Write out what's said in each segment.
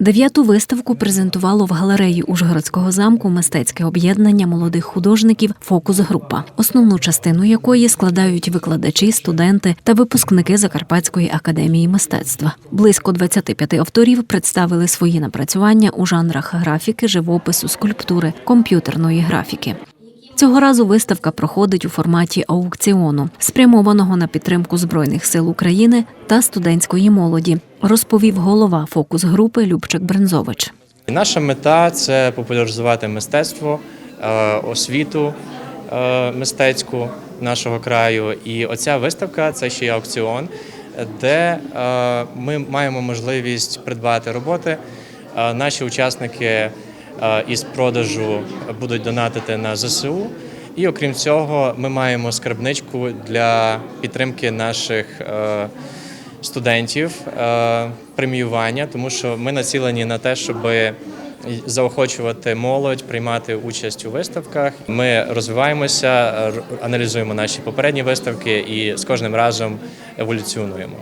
Дев'яту виставку презентувало в галереї Ужгородського замку мистецьке об'єднання молодих художників Фокус Група, основну частину якої складають викладачі, студенти та випускники Закарпатської академії мистецтва. Близько 25 авторів представили свої напрацювання у жанрах графіки, живопису, скульптури, комп'ютерної графіки. Цього разу виставка проходить у форматі аукціону, спрямованого на підтримку Збройних сил України та студентської молоді, розповів голова фокус групи Любчик Брензович. Наша мета це популяризувати мистецтво, е, освіту е, мистецьку нашого краю. І оця виставка це ще й аукціон, де е, ми маємо можливість придбати роботи. Наші учасники із продажу будуть донатити на ЗСУ. І окрім цього, ми маємо скарбничку для підтримки наших е, студентів е, преміювання, тому що ми націлені на те, щоб заохочувати молодь приймати участь у виставках. Ми розвиваємося, аналізуємо наші попередні виставки і з кожним разом еволюціонуємо.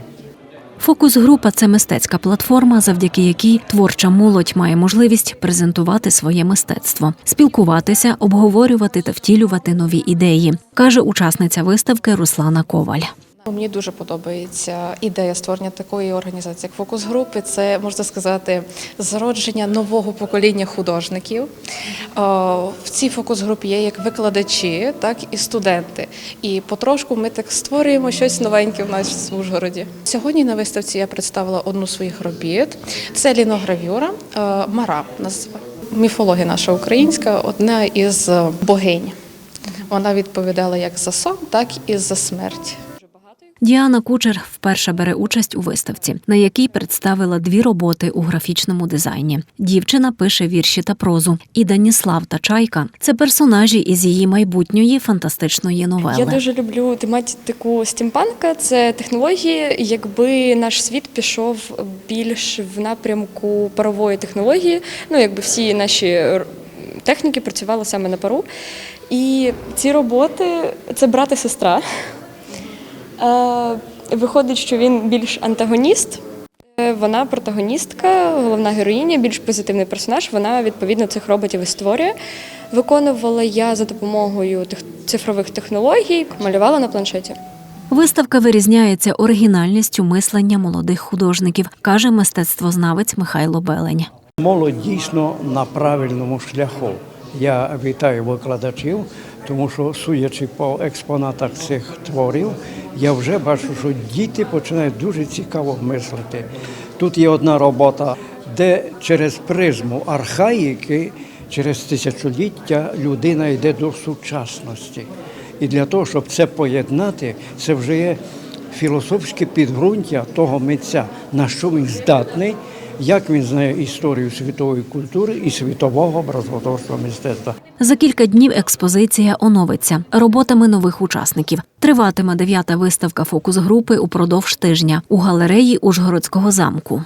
Фокус група це мистецька платформа, завдяки якій творча молодь має можливість презентувати своє мистецтво, спілкуватися, обговорювати та втілювати нові ідеї, каже учасниця виставки Руслана Коваль. Мені дуже подобається ідея створення такої організації, як фокус групи. Це можна сказати зародження нового покоління художників. Е, В цій фокус групі є як викладачі, так і студенти. І потрошку ми так створюємо щось новеньке в нас в Ужгороді. Сьогодні на виставці я представила одну з своїх робіт. Це ліногравюра е, Мара. Міфологія наша українська, одна із богинь. Вона відповідала як за сон, так і за смерть. Діана Кучер вперше бере участь у виставці, на якій представила дві роботи у графічному дизайні. Дівчина пише вірші та прозу. І Даніслав та Чайка це персонажі із її майбутньої фантастичної новели. Я дуже люблю тематику стімпанка. Це технології. Якби наш світ пішов більш в напрямку парової технології, ну якби всі наші техніки працювали саме на пару. І ці роботи це брат і сестра. Е, Виходить, що він більш антагоніст. Е, Вона протагоністка, головна героїня, більш позитивний персонаж. Вона відповідно цих роботів і створює. Виконувала я за допомогою тих цифрових технологій, малювала на планшеті. Виставка вирізняється оригінальністю мислення молодих художників, каже мистецтвознавець Михайло Белень. Молодь дійсно на правильному шляху. Я вітаю викладачів, тому що, судячи по експонатах цих творів, я вже бачу, що діти починають дуже цікаво мислити. Тут є одна робота, де через призму архаїки, через тисячоліття людина йде до сучасності. І для того, щоб це поєднати, це вже є філософське підґрунтя того митця, на що він здатний, як він знає історію світової культури і світового образотворства мистецтва. За кілька днів експозиція оновиться роботами нових учасників. Триватиме дев'ята виставка фокус групи упродовж тижня у галереї Ужгородського замку.